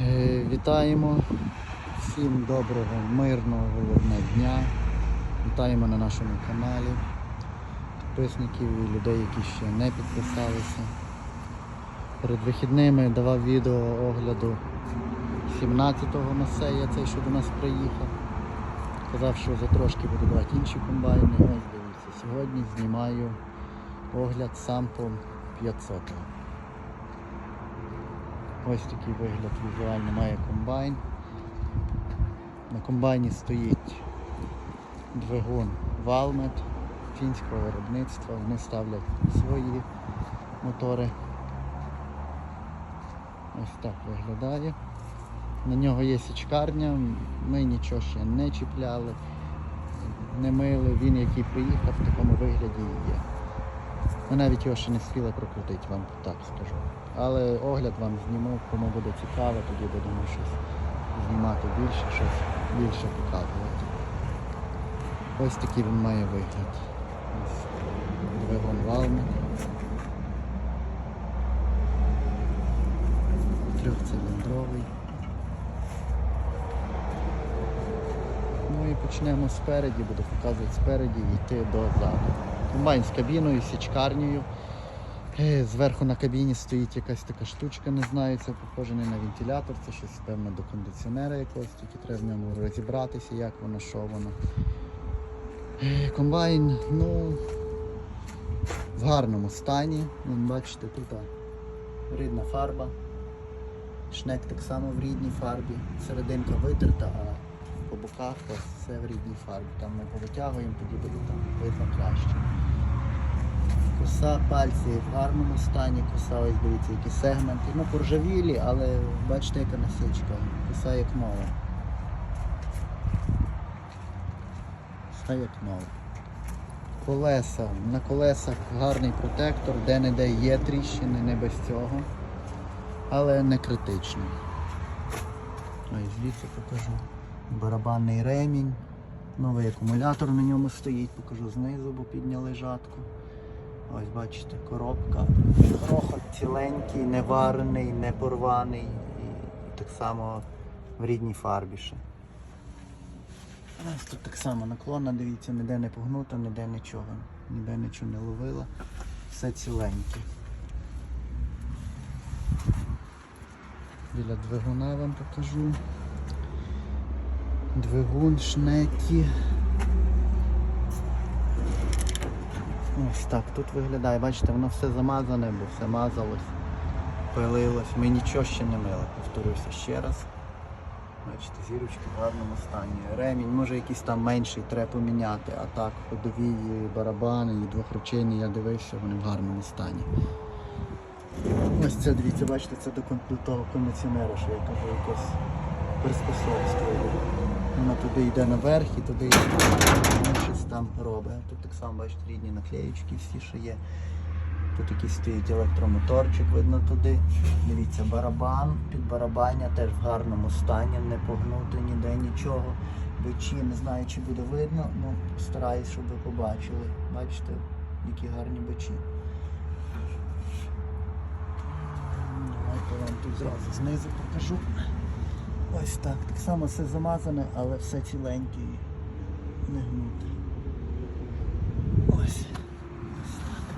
Е, Вітаємо всім доброго, мирного, головне дня. Вітаємо на нашому каналі підписників і людей, які ще не підписалися. Перед вихідними давав відео огляду 17-го Масея, цей, що до нас приїхав. Казав, що за трошки буду брати інші комбайни. Ось дивіться, сьогодні знімаю огляд сампом 500. Ось такий вигляд візуально має комбайн. На комбайні стоїть двигун Valmet фінського виробництва. Вони ставлять свої мотори. Ось так виглядає. На нього є січкарня, ми нічого ще не чіпляли, не мили. Він, який приїхав, в такому вигляді і є. Ми навіть його ще не встигли прокрутити, вам так скажу. Але огляд вам зніму, кому буде цікаво, тоді будемо щось знімати більше, щось більше показувати. Ось такий він має вигляд. Ось двигун валми. Трьохциліндровий. Ну і почнемо спереді, буду показувати спереді і йти дозаду. Комбайн з кабіною, січкарнею. Е, Зверху на кабіні стоїть якась така штучка, не знаю, це похоже не на вентилятор, це щось певно до кондиціонера якогось, тільки треба в ньому розібратися, як воно, що воно. Е, Комбайн, ну, в гарному стані. Бачите, тут рідна фарба. Шнек так само в рідній фарбі. Серединка витерта, а по боках все в рідній фарбі. Там ми повитягуємо, тоді буде там видно краще. Коса пальці в гарному стані, коса, ось дивіться, які сегменти. Ну, поржавілі, але бачите, яка насічка. Коса як нова. Коса як нова. Колеса. На колесах гарний протектор, де-не-де є тріщини, не без цього. Але не критично. Ось звідси покажу. Барабанний ремінь. Новий акумулятор на ньому стоїть, покажу знизу, бо підняли жатку. Ось бачите, коробка. Грохот ціленький, не варений, не порваний. І так само в рідній фарбі ще. Ось тут так само наклонна, дивіться, ніде не погнута, ніде нічого. Ніде нічого не ловила. Все ціленьке. Біля двигуна вам покажу. Двигун, шнеки. Ось так тут виглядає. Бачите, воно все замазане, бо все мазалось, пилилось. Ми нічого ще не мили, повторюся ще раз. Бачите, зірочки в гарному стані. Ремінь, може якийсь там менший треба поміняти, а так ходові барабани, і двохручейні, я дивився, вони в гарному стані. Ось це, дивіться, бачите, це до кондиціонера, що я кажу, якесь приспособство. Воно туди йде наверх і туди йде, щось там робить. Тут так само, бачите, рідні наклеєчки всі, що є. Тут якийсь стоїть електромоторчик, видно туди. Дивіться, барабан, під барабання теж в гарному стані, не погнути ніде нічого. Бичі, не знаю, чи буде видно, ну стараюсь, щоб ви побачили. Бачите, які гарні бичі. Давайте вам тут зразу знизу покажу. Ось так. Так само все замазане, але все ціленьке і не гнуте. Ось. Ось так.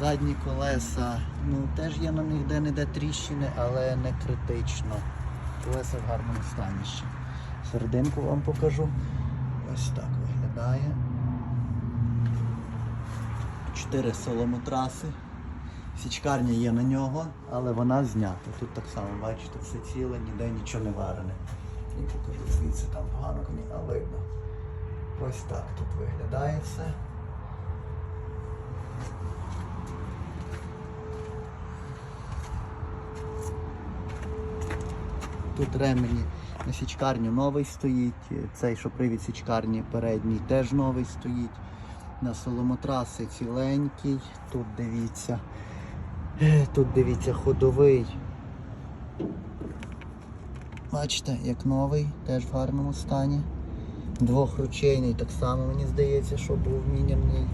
Задні колеса, ну теж є на них де-не-де тріщини, але не критично. Колеса в гарному стані ще. Серединку вам покажу. Ось так виглядає. Чотири соломотраси. Січкарня є на нього, але вона знята. Тут так само, бачите, все ціле, ніде нічого не варене. І покажу звідси там погано, а видно. Ось так тут виглядає все. Тут ремені на січкарню новий стоїть, цей, що привід січкарні передній, теж новий стоїть. На соломотраси ціленький. Тут дивіться. Е, Тут дивіться ходовий. Бачите, як новий, теж в гарному стані. Двохручейний, так само мені здається, що був міняний.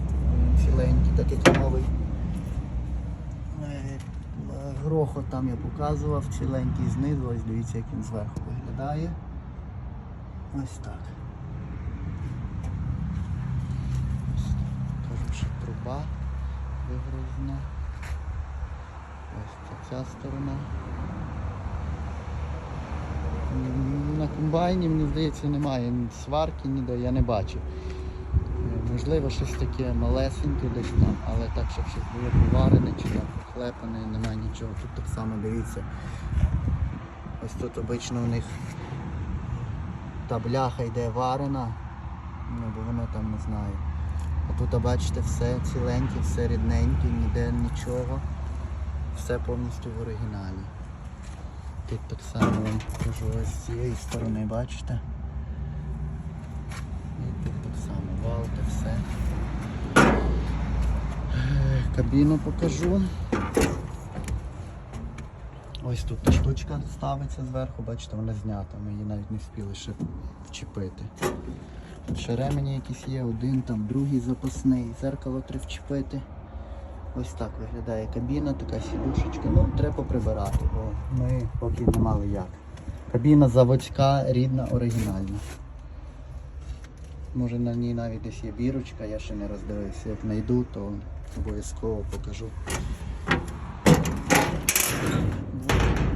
Ціленький, так як новий. Е, грохот там я показував, ціленький знизу, ось дивіться, як він зверху виглядає. Ось так. Ось, кажу, що труба вигрузна. Ось ця сторона. На комбайні, мені здається, немає сварки ніде, я не бачив. Е, Можливо, щось таке малесеньке десь там, але так, щоб щось було поварене чи там поклепане, немає нічого. Тут так само дивіться. Ось тут обично у них та бляха йде варена, ну бо воно там не знаю. А тут бачите все ціленьке, все рідненьке, ніде нічого. Все повністю в оригіналі. Тут так само вам покажу ось з цієї сторони, бачите? І тут так само валка, все. Е, Кабіну покажу. Ось тут та штучка ставиться зверху, бачите, вона знята, ми її навіть не встигли ще вчепити. Ще ремені якісь є, один, там другий запасний, зеркало треба вчепити. Ось так виглядає кабіна, така сідушечка. Ну, треба прибирати, бо ми поки не мали як. Кабіна заводська, рідна, оригінальна. Може на ній навіть десь є бірочка, я ще не роздивився. Як знайду, то обов'язково покажу.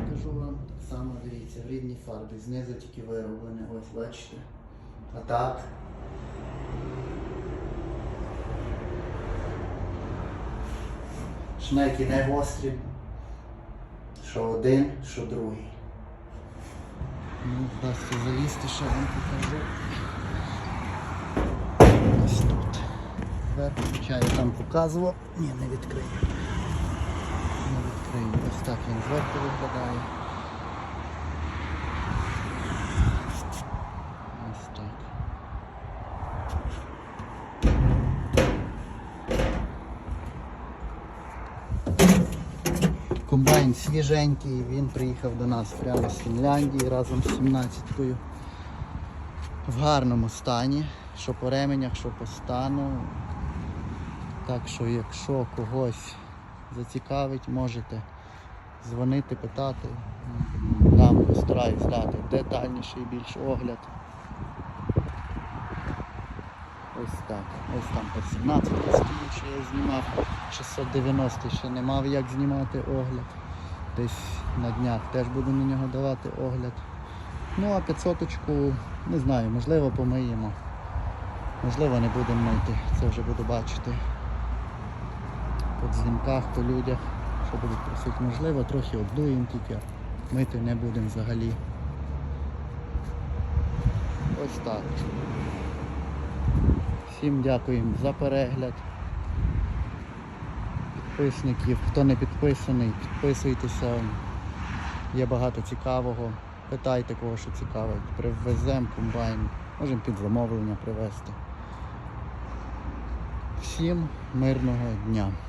Покажу вам так само, дивіться, в рідній фарбі. Знизу тільки вироблене, ось бачите. А так. Шнеки не гострі. Що один, що другий. Ну, вдасться залізти, ще вам покажу. Ось тут. Зверху, я там показував. Ні, не відкрию. Не відкрию. Ось так він зверху виглядає. Ось так. Комбайн свіженький, він приїхав до нас прямо з Фінляндії разом з 17-кою. В гарному стані, що по ременях, що по стану. Так що якщо когось зацікавить, можете дзвонити, питати. Там стараюсь дати детальніший більш огляд. Ось так. Ось там по 17 стоїть, що я знімав. 690 ще не мав як знімати огляд. Десь на днях теж буду на нього давати огляд. Ну а 500 не знаю, можливо помиємо. Можливо не будемо мити. Це вже буду бачити по дзвінках, по людях, що будуть просити. Можливо, трохи обдуємо тільки, мити не будемо взагалі. Ось так. Всім дякуємо за перегляд. Підписників, хто не підписаний, підписуйтеся. Є багато цікавого. Питайте кого що цікавить. Привеземо комбайн, можемо під замовлення привезти. Всім мирного дня!